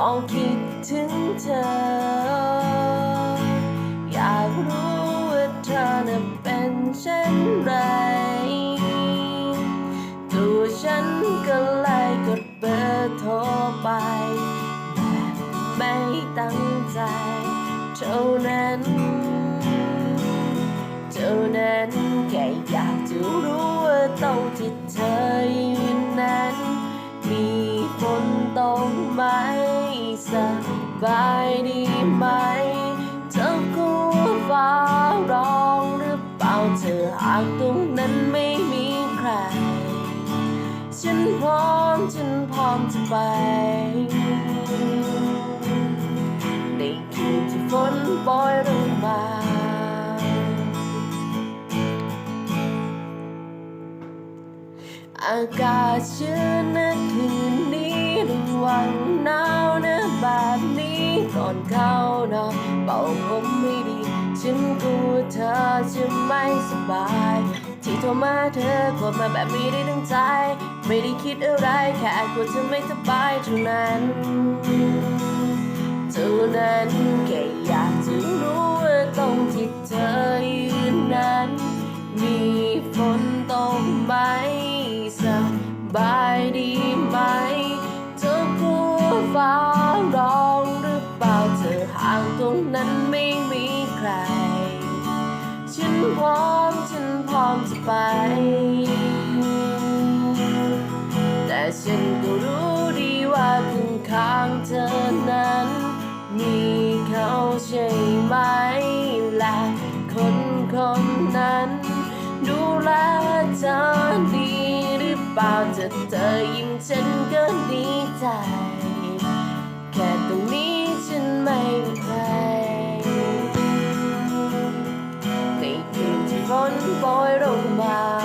ก็คิดถึงเธอ อยากรู้ว่าเธอน่ะเป็นเช่นไร ตัวฉันก็เลยกดเบอร์โทรไปแบบไม่ตั้งใจเท่านั้นเท่านั้นแค่อยากจะรู้ว่าตรงที่เธอ สบายดีไหม เธอกลัวฟ้าร้องหรือเปล่าเธอหากตรงนั้นไม่มีใคร ฉันพร้อมฉันพร้อมจะไป ในคืนที่ฝนโปรยลงมาอากาศชื้นนะคืนนี้ระวังหนาวนะ แบบนี้ก่อนเข้านอนเป่าผมไม่ดี ฉันกลัวเธอจะไม่สบาย ที่โทรมาเธอกดมาแบบไม่ได้ตั้งใจ ไม่ได้คิดอะไรแค่กลัวเธอไม่สบายเท่านั้นเท่านั้นแค่ นั้นไม่มีใคร ฉันพร้อมฉันพร้อมจะไป แต่ฉันก็รู้ดีว่าข้างข้างเธอนั้น มีเขาใช่ไหมและคนคนนั้น ดูแลเธอดีหรือเปล่าจะเธอยิ่งฉันก็ดีใจ ยร่มบา